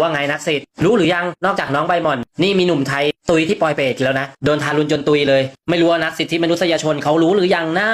ว่าไงนักสิทธิ์รู้หรือยังนอกจากน้องใบหมอน นี่มีหนุ่มไทยตุยที่ปอยเปรตแล้วนะโดนทารุณจนตุยเลย ไม่รู้ว่านักสิทธิมนุษยชนเขารู้หรือยังนะ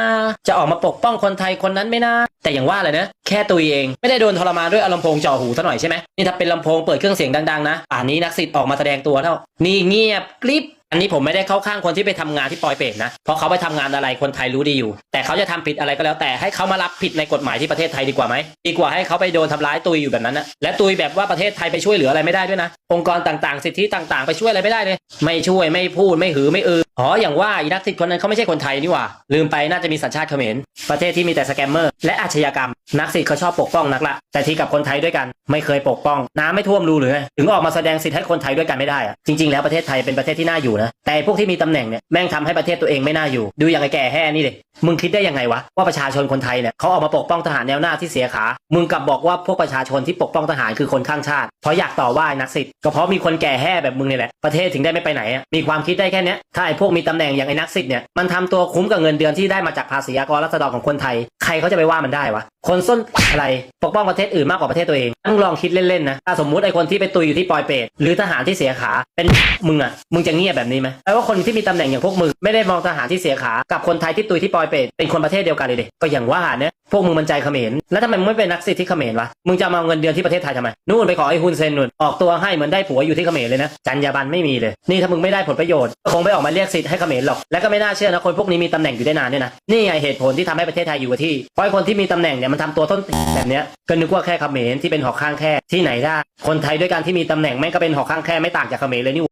จะออกมาปกป้องคนไทยคนนั้นไหม่นะแต่อย่างว่าเลยนะ แค่ตุยเองไม่ได้โดนทรมานด้วยอาลำโพงจ่อหูซะหน่อยใช่ไหมนี่ถ้าเป็นลำโพงเปิดเครื่องเสียงดังๆนะ ป่านนี้นักสิทธิ์ออกมาแสดงตัวเท่านี่เงียบกริบ อันนี้ผมไม่ได้เข้าข้างคนที่ไปทำงานที่ปอยเปรตนะ เพราะเขาไปทำงานอะไรคนไทยรู้ดีอยู่ แต่เขาจะทำผิดอะไรก็แล้วแต่ให้เขามารับผิดในกฎหมายที่ประเทศไทยดีกว่าไหมดีกว่าให้เขาไปโดนทำร้ายตุยอยู่แบบนั้นนะและตุยแบบว่าประเทศไทยไปช่วยเหลืออะไรไม่ได้ด้วยนะ องค์กรต่างๆ สิทธิต่างๆ ไปช่วยอะไรไม่ได้เลย ไม่ช่วยไม่พูดไม่หือไม่อืออ๋ออย่างว่าอีนักสิทธิ์คนนั้นเขาไม่ใช่คนไทยนี่หว่าลืมไปน่าจะมีสัญชาติเขมร ประเทศที่มีแต่สแกมเมอร์ และอาชญากรรม นักสิทธิ์เขาชอบปกป้องนักละแต่ที่กับคนไทยด้วยกันไม่เคยปกป้อง น้ำไม่ท่วมรูหรือไงถึงออกมาแสดงสิทธิ์ให้คนไทยด้วยกันไม่ได้อะจริง ๆ แล้วประเทศไทยเป็นประเทศที่น่าอยู่นะแต่พวกที่มีตำแหน่งเนี่ยแม่งทำให้ประเทศตัวเองไม่น่าอยู่ ดูอย่างไอ้แก่แห่นี่เลยมึงคิดได้ยังไงวะว่าประชาชนคนไทยเนี่ยเขาออกมาปกป้องทหารแนวหน้าที่เสียขา มึงกลับบอกว่าพวกประชาชนที่ปกป้องทหารคือคนข้างชาติเพราะอยากต่อว่าไอ้นักสิทธิ์ก็เพราะมีคนแก่แห่แบบมึงนี่แหละประเทศถึงได้ไม่ไปไหนอะมีความคิดได้แค่นี้ถ้าไอ้พวกมีตำแหน่งอย่างไอ้นักสิทธิ์เนี่ยมันทำตัวคุ้มกับเงินเดือนที่ได้มาจากภาษีอากรรัษฎรของคนไทย ใครเขาจะไปว่ามันได้วะ คนส้นอะไรปกป้องประเทศอื่นมากกว่าประเทศตัวเองต้องลองคิดเล่นๆนะถ้าสมมุติไอ้คนที่ไปตุยอยู่ที่ปอยเปรตหรือทหารที่เสียขาเป็นมึงอะมึงจะเงียบแบบนี้ไหมแปลว่าคนที่มีตำแหน่งอย่างพวกมึงไม่ได้มองทหารที่เสียขากับคนไทยที่ตุยที่ปอยเปรตเป็นคนประเทศเดียวกันเลยเดิก็อย่างว่าเนี่ย พวกมึงมันใจเขมรแล้วทำไมมึงไม่เป็นนักสิทธิ์ที่เขมรวะมึงจะมาเอาเงินเดือนที่ประเทศไทยทำไมนู่นไปขอไอ้ฮุนเซนนู่นออกตัวให้เหมือนได้ผัวอยู่ที่เขมรเลยนะจรรยาบรรณไม่มีเลย นี่ถ้ามึงไม่ได้ผลประโยชน์ก็คงไม่ออกมาเรียกสิทธิ์ให้เขมรหรอกและก็ไม่น่าเชื่อนะคนพวกนี้มีตำแหน่งอยู่ได้นานเนี่ยนะนี่ไงเหตุผลที่ทำให้ประเทศไทยอยู่กับที่เพราะคนที่มีตำแหน่งเนี่ยมันทำตัวต้นตีนแบบเนี้ยก็นึกว่าแค่เขมรที่เป็นหอกข้างแค่ที่ไหนได้ คนไทยด้วยกันที่มีตำแหน่งแม่งก็เป็นหอกข้างแค่ไม่ต่างจากเขมรเลยนี่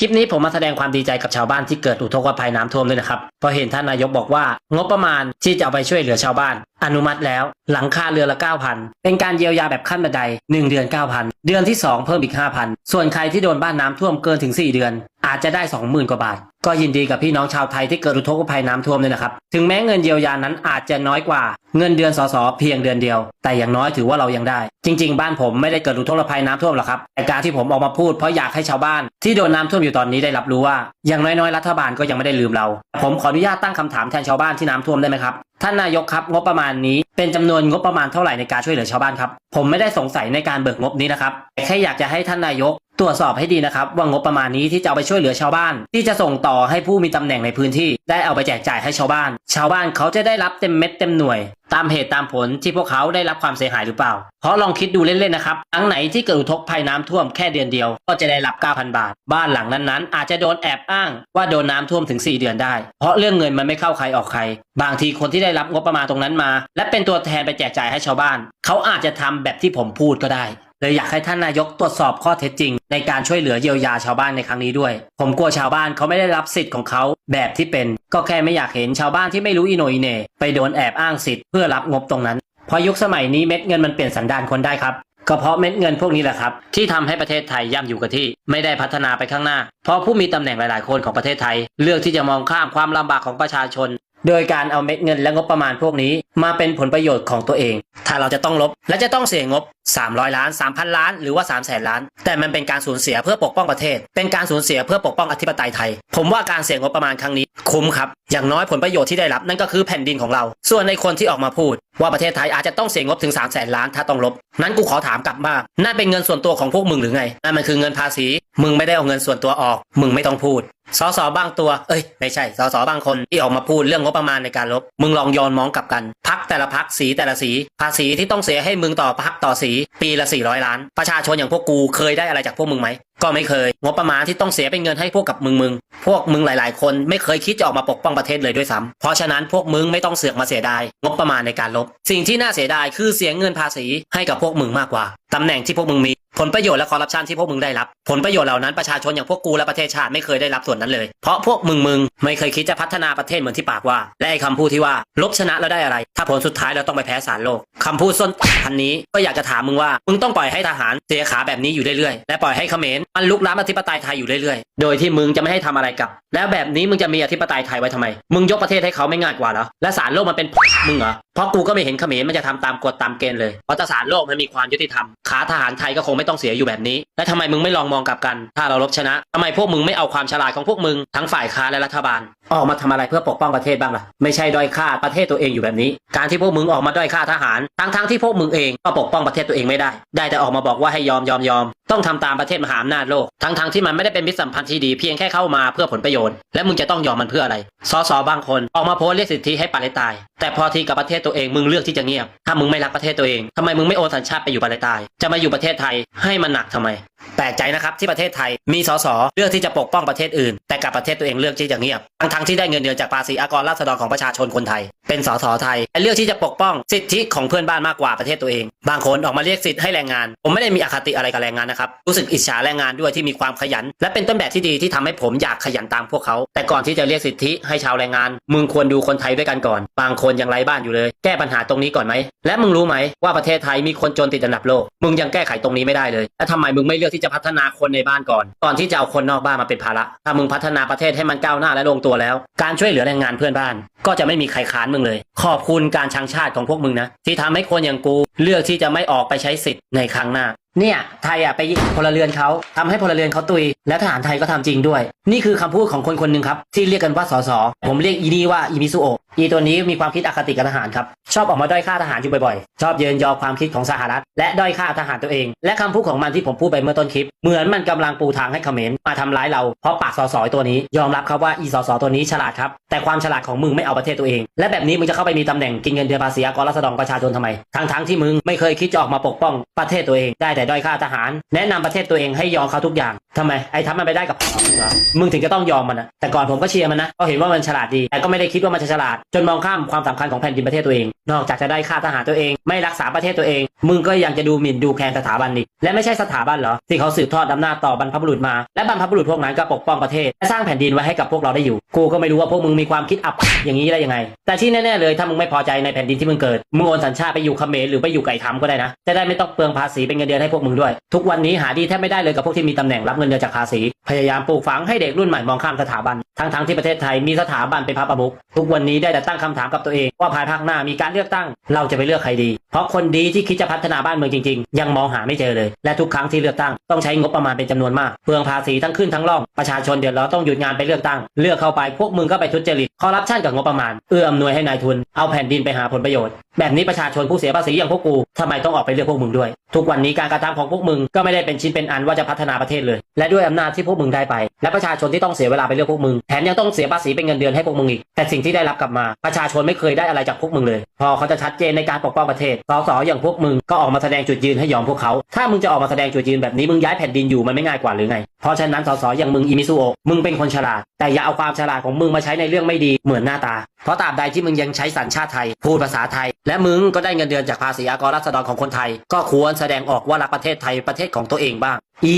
คลิปนี้ผมมาแสดงความดีใจกับชาวบ้านที่เกิดอุทกภัยน้ำท่วมด้วยนะครับเพราะเห็นท่านนายกบอกว่างบประมาณที่จะเอาไปช่วยเหลือชาวบ้านอนุมัติแล้ว หลังค่าเรือละ 9,000 เป็นการเยียวยาแบบขั้นบันได 1 เดือน 9,000 เดือนที่ 2 เพิ่มอีก 5,000 ส่วนใครที่โดนบ้านน้ำท่วมเกินถึง 4 เดือน อาจจะได้ 20,000 กว่าบาท ก็ยินดีกับพี่น้องชาวไทยที่เกิดอุทกภัยน้ำท่วมด้วยนะครับ ถึงแม้เงินเยียวยานั้นอาจจะน้อยกว่า เงินเดือนสสเพียงเดือนเดียว แต่อย่างน้อยถือว่าเรายังได้ จริง ๆ บ้านผมไม่ได้เกิดอุทกภัยน้ำท่วมหรอกครับ แต่การที่ผมออกมาพูดเพราะอยากให้ชาวบ้าน ที่โดนน้ำท่วมอยู่ตอนนี้ได้รับรู้ว่า อย่างน้อยๆ รัฐบาลก็ยังไม่ได้ลืมเรา ผมขออนุญาตตั้งคำถามแทนชาวบ้านที่น้ำท่วมได้ไหมครับ ท่านนายกครับงบประมาณนี้เป็นจำนวนงบประมาณเท่าไหร่ในการช่วยเหลือชาวบ้านครับ ผมไม่ได้สงสัยในการเบิกงบนี้นะครับแต่แค่อยากจะให้ท่านนายกตรวจสอบให้ดีนะครับว่างบประมาณนี้ที่จะเอาไปช่วยเหลือชาวบ้าน ที่จะส่งต่อให้ผู้มีตำแหน่งในพื้นที่ ได้เอาไปแจกจ่ายให้ชาวบ้าน ชาวบ้านเขาจะได้รับเต็มเม็ดเต็มหน่วย ตามเหตุตามผลที่พวกเขาได้รับความเสียหายหรือเปล่า เพราะลองคิดดูเล่นๆนะครับทั้งไหนที่เกิดอุทกภัยน้ำท่วมแค่เดือนเดียว ก็จะได้รับ 9,000 บาท บ้านหลังนั้นๆ อาจจะโดนแอบอ้างว่าโดนน้ำท่วมถึง 4 เดือนได้ เพราะเรื่องเงินมันไม่เข้าใครออกใคร บางทีคนที่ได้รับงบประมาณตรงนั้นมา และเป็นตัวแทนไปแจกจ่ายให้ชาวบ้าน เขาอาจจะทำแบบที่ผมพูดก็ได้ เลยอยากให้ท่านนายกตรวจสอบข้อเท็จจริง ในการช่วยเหลือเยียวยาชาวบ้านในครั้งนี้ด้วย ผมกลัวชาวบ้านเขาไม่ได้รับสิทธิ์ของเขาแบบที่เป็น ก็แค่ไม่อยากเห็นชาวบ้านที่ไม่รู้อีโนอีเน่ไปโดนแอบอ้างสิทธิ์เพื่อรับงบตรงนั้นเพราะยุคสมัยนี้เม็ดเงินมันเปลี่ยนสันดานคนได้ครับก็เพราะเม็ดเงินพวกนี้แหละครับ ที่ทำให้ประเทศไทยย่ำอยู่กับที่ ไม่ได้พัฒนาไปข้างหน้า เพราะผู้มีตำแหน่งหลาย ๆ คนของประเทศไทย เลือกที่จะมองข้ามความลำบากของประชาชน โดยการเอาเม็ดเงินและงบประมาณพวกนี้ มาเป็นผลประโยชน์ของตัวเอง ถ้าเราจะต้องลบและจะต้องเสียงบ 300 ล้าน 3,000 ล้าน หรือว่า 3 0 0แสนล้าน แต่มันเป็นการสูญเสียเพื่อปกป้องประเทศ เป็นการสูญเสียเพื่อปกป้องอธิปไตยไทย ผมว่าการเสียงบประมาณครั้งนี้ คุ้มครับ อย่างน้อยผลประโยชน์ที่ได้รับนั่นก็คือแผ่นดินของเรา ส่วนในคนที่ออกมาพูด ว่าประเทศไทยอาจจะต้องเสียงบถึง3 0 0แสนล้านถ้าต้องลบ นั้นกูขอถามกลับว่านั่นเป็นเงินส่วนตัวของพวกมึงหรือไงนั่นมันคือเงินภาษี มึงไม่ได้เอาเงินส่วนตัวออก มึงไม่ต้องพูด สสบางตัว เอ้ย ไม่ใช่ สสบางคนที่ออกมาพูดเรื่องงบประมาณในการลบ มึงลองย้อนมองกลับกัน พักแต่ละพักสีแต่ละสี ภาษีที่ต้องเสียให้มึงต่อพักต่อสี ปีละ 400 ล้าน ประชาชนอย่างพวกกูเคยได้อะไรจากพวกมึงไหม ก็ไม่เคย งบประมาณที่ต้องเสียเป็นเงินให้พวกกับมึงมึง พวกมึงหลาย ๆ คนไม่เคยคิดจะออกมาปกป้องประเทศเลยด้วยซ้ำเพราะฉะนั้นพวกมึงไม่ต้องเสือกมาเสียดายงบประมาณในการลบ สิ่งที่น่าเสียดายคือเสียเงินภาษีให้กับพวกมึงมากกว่าตำแหน่งที่พวกมึงมี ผลประโยชน์และคอร์รัปชันที่พวกมึงได้รับ ผลประโยชน์เหล่านั้นประชาชนอย่างพวกกูและประเทศชาติไม่เคยได้รับส่วนนั้นเลย เพราะพวกมึงมึงไม่เคยคิดจะพัฒนาประเทศเหมือนที่ปากว่า และไอ้คำพูดที่ว่าลบชนะแล้วได้อะไร ถ้าผลสุดท้ายเราต้องไปแพ้สารโลกคำพูดส้นพันนี้ก็อยากจะถามมึงว่ามึงต้องปล่อยให้ทหารเสียขาแบบนี้อยู่เรื่อยๆและปล่อยให้เขมรมันลุกล้ำอธิปไตยไทยอยู่เรื่อยๆ โดยที่มึงจะไม่ให้ทำอะไรกับ แล้วแบบนี้มึงจะมีอธิปไตยไทยไว้ทำไม มึงยกประเทศให้เขาไม่ง่ายกว่าเหรอและสารโลกมันเป็นมึงเหรอ เพราะกูก็ไม่เห็นเขมรมันจะทำตามกฎตามเกณฑ์เลย เพราะศาสารโลกมันมีความยุติธรรม ขาทหารไทยก็คงไม่ต้องเสียอยู่แบบนี้ และทำไมมึงไม่ลองมองกลับกัน ถ้าเราลบชนะทำไมพวกมึงไม่เอาความฉลาดของพวกมึงทั้งฝ่ายค้านและรัฐบาลออกมาทำอะไรเพื่อปกป้องประเทศบ้างล่ะไม่ใช่ด้อยค่าประเทศตัวเองอยู่แบบนี้ การที่พวกมึงออกมาด้อยค่าทหาร ทั้งทั้งๆที่พวกมึงเองก็ปกป้องประเทศตัวเองไม่ได้ ได้แต่ออกมาบอกว่าให้ยอมยอมยอม ต้องทำตามประเทศมหาอำนาจโลก ทั้งทั้งๆที่มันไม่ได้เป็นมิตรสัมพันธ์ที่ดีเพียงแค่เข้ามาเพื่อผลประโยชน์ และมึงจะต้องยอมมันเพื่ออะไรสสบางคนออกมาโพสเรียกสิทธิให้ปาเลสไตน์แต่พอทีกับประเทศตัวเองมึงเลือกที่จะเงียบถ้ามึงไม่รักประเทศตัวเองทำไมมึงไม่โอนสัญชาติไปอยู่ปาเลสไตน์จะมาอยู่ประเทศไทยให้มันหนักทำไม แปลกใจนะครับที่ประเทศไทยมีสสเลือกที่จะปกป้องประเทศอื่น แต่กับประเทศตัวเองเลือกที่จะเงียบทั้งทั้งที่ได้เงินเดือนจากภาษีอากรราษฎรของประชาชนคนไทย เป็นสสไทยเลือกที่จะปกป้องสิทธิของเพื่อนบ้านมากกว่าประเทศตัวเอง บางคนออกมาเรียกสิทธิให้แรงงาน ผมไม่ได้มีอคติอะไรกับแรงงานนะครับรู้สึกอิจฉาแรงงานด้วยที่มีความขยัน และเป็นต้นแบบที่ดีที่ทำให้ผมอยากขยันตามพวกเขา แต่ก่อนที่จะเรียกสิทธิให้ชาวแรงงาน มึงควรดูคนไทยด้วยกันก่อน บางคนยังไร้บ้านอยู่เลย แก้ปัญหาตรงนี้ก่อนไหมและมึงรู้ไหมว่าประเทศไทยมีคนจนติดอันดับโลกมึงยังแก้ไขตรงนี้ไม่ได้เลยและทำไมมึงไม่เลือกที่จะพัฒนาคนในบ้านก่อน ก่อนที่จะเอาคนนอกบ้านมาเป็นภาระถ้ามึงพัฒนาประเทศให้มันก้าวหน้าและลงตัวแล้ว การช่วยเหลือแรงงานเพื่อนบ้าน ก็จะไม่มีใครค้านมึงเลย ขอบคุณการชังชาติของพวกมึงนะที่ทำให้คนอย่างกู เลือกที่จะไม่ออกไปใช้สิทธิ์ในครั้งหน้า เนี่ยไทยอะไปยิงพลเรือนเขาทำให้พลเรือนเขาตุย และทหารไทยก็ทำจริงด้วย นี่คือคำพูดของคนคนหนึ่งครับ ที่เรียกกันว่าสสผมเรียกอีนี่ว่าอีมิซุโอะอีตัวนี้มีความคิดอคติกับทหารครับชอบออกมาด้อยค่าทหารอยู่บ่อยๆ ชอบเยินยอความคิดของสหรัฐ และด้อยค่าทหารตัวเอง และคำพูดของมันที่ผมพูดไปเมื่อต้นคลิป เหมือนมันกำลังปูทางให้เขมรมาทำร้ายเราเพราะปากสสตัวนี้ยอมรับครับว่าอีสสตัวนี้ฉลาดครับแต่ความฉลาดของมึงไม่เอาประเทศตัวเอง และแบบนี้มึงจะเข้าไปมีตำแหน่งกินเงินเดือนภาษีอากรราษฎรประชาชนทำไมทั้งทั้งๆที่มึงไม่เคยคิดจะออกมาปกป้องประเทศตัวเองได้แต่ด้อยค่าทหาร แนะนำประเทศตัวเองให้ยอมเขาทุกอย่าง ทำไมไอ้ทัพมันไปได้กับเหรอมึงถึงจะต้องยอมมันนะแต่ก่อนผมก็เชียร์มันนะเพราะเห็นว่ามันฉลาดดี แต่ก็ไม่ได้คิดว่ามันจะฉลาด จนมองข้ามความสำคัญของแผ่นดินประเทศตัวเอง นอกจากจะได้ค่าทหารตัวเอง ไม่รักษาประเทศตัวเอง มึงก็ยังจะดูหมิ่นดูแคลนสถาบันอีกและไม่ใช่สถาบันเหรอที่เขาสืบทอดอำนาจต่อบรรพบุรุษมา และบรรพบุรุษพวกนั้นก็ปกป้องประเทศและสร้างแผ่นดินไว้ให้กับพวกเราได้อยู่ กูก็ไม่รู้ว่าพวกมึงมีความคิดอับอย่างนี้ได้ยังไง แต่ที่แน่ๆเลยถ้ามึงไม่พอใจในแผ่นดินที่มึงเกิดมึงโอนสัญชาติไปอยู่เขมรหรือไปอยู่ไก่ทำก็ได้นะจะได้ไม่ต้องเปลืองภาษีเป็นเงินเดือนให้พวกมึงด้วย ทุกวันนี้หาดีแทบไม่ได้เลยกับพวกที่มีตำแหน่งรับเงินเดือนจากภาษี พยายามปลูกฝังให้เด็กรุ่นใหม่มองข้ามสถาบัน ทั้งๆที่ประเทศไทยมีสถาบันเป็นพระประมุขทุกวันนี้ได้แต่ตั้งคำถามกับตัวเองว่าภายภาคหน้ามีการเลือกตั้ง เราจะไปเลือกใครดี เพราะคนดีที่คิดจะพัฒนาบ้านเมืองจริงๆ ยังมองหาไม่เจอเลย และทุกครั้งที่เลือกตั้งต้องใช้งบประมาณเป็นจำนวนมากเปลืองภาษีทั้งขึ้นทั้งล่องประชาชนเดือดร้อนต้องหยุดงานไปเลือกตั้ง เลือกเข้าไปพวกมึงก็ไปทุจริตคอร์รัปชันกับงบประมาณเอื้ออำนวยให้นายทุนเอาแผ่นดินไปหาผลประโยชน์ แบบนี้ประชาชนผู้เสียภาษีอย่างพวกกูทำไมต้องออกไปเลือกพวกมึงด้วย ทุกวันนี้การกระทำของพวกมึงก็ไม่ได้เป็นชิ้นเป็นอันว่าจะพัฒนาประเทศเลย และด้วยอำนาจที่พวกมึงได้ไป และประชาชนที่ต้องเสียเวลาไปเลือกพวกมึงแถมยังต้องเสียภาษีเป็นเงินเดือนให้พวกมึงอีก แต่สิ่งที่ได้รับกลับมา ประชาชนไม่เคยได้อะไรจากพวกมึงเลย พอเขาจะชัดเจนในการปกป้องประเทศสสอย่างพวกมึงก็ออกมาแสดงจุดยืนให้ยอมพวกเขา ถ้ามึงจะออกมาแสดงจุดยืนแบบนี้มึงย้ายแผ่นดินอยู่มันไม่ง่ายกว่าหรือไง เพราะฉะนั้นสสอย่างมึงอิมิซุโอะมึงเป็นคนฉลาด แต่อย่าเอาความฉลาดของมึงมาใช้ในเรื่องไม่ดีเหมือนหน้าตา เพราะตราบใดที่มึงยังใช้สัญชาติไทย พูดภาษาไทย และมึงก็ได้เงินเดือนจากภาษีอากรราษฎรของคนไทย ก็ควรแสดงออกว่ารักประเทศไทยประเทศของตัวเองบ้าง อี